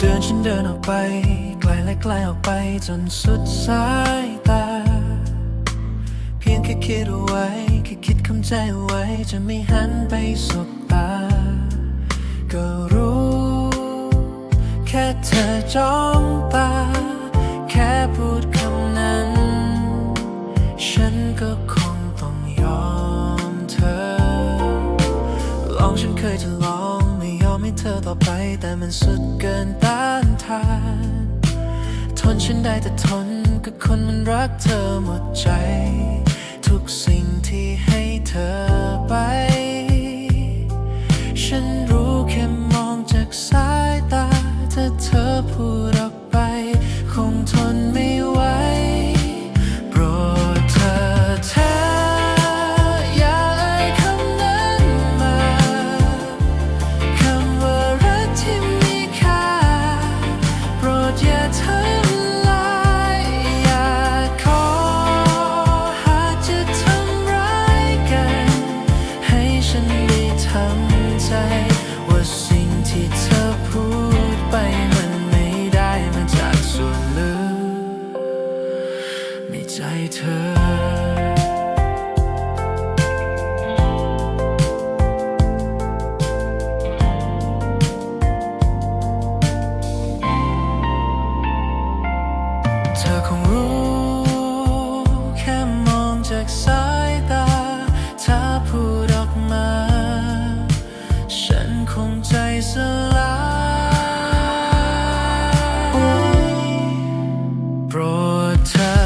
เดือนฉันเดินออกไป ไกลและไกลออกไปจนสุดสายตา เพียงแค่คิดเอาไว้แค่คิดคำใจเอาไว้ จะไม่หันไปสบตา ก็รู้ แค่เธอจ้องตา แค่พูดคำนั้น ฉันก็คงต้องยอมเธอ ลองฉันเคยจะลอง อมให้เธอต่อไปแต่มันสุดเกินต้านทาน ทนฉันได้แต่ทนกับคนมันรักเธอหมดใจ ทุกสิ่งที่ให้เธอไป ฉันรู้แค่มองจากสายตาถ้าเธอพูดเรา เธอคงรู้แค่มองจากสายตา ถ้าพูดออกมา ฉันคงใจสลายโปรดเธอ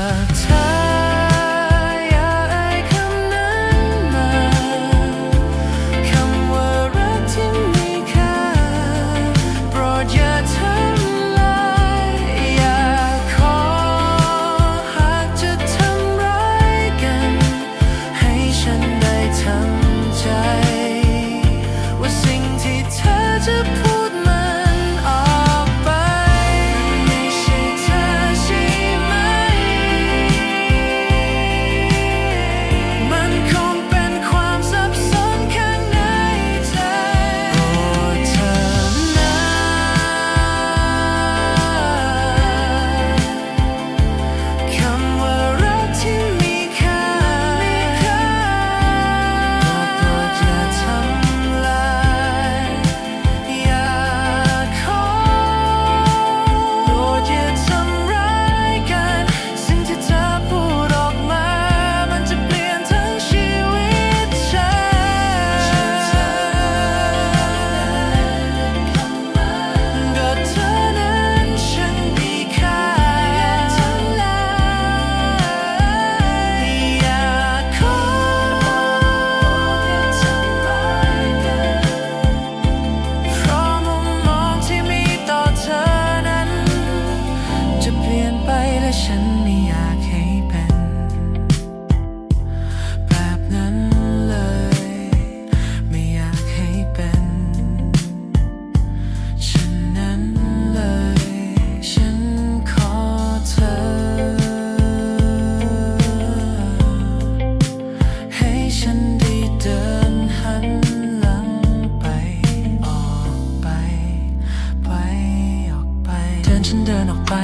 ฉันเดินออกไป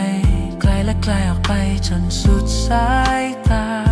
ไกลและไกลออกไปจนสุดสายตา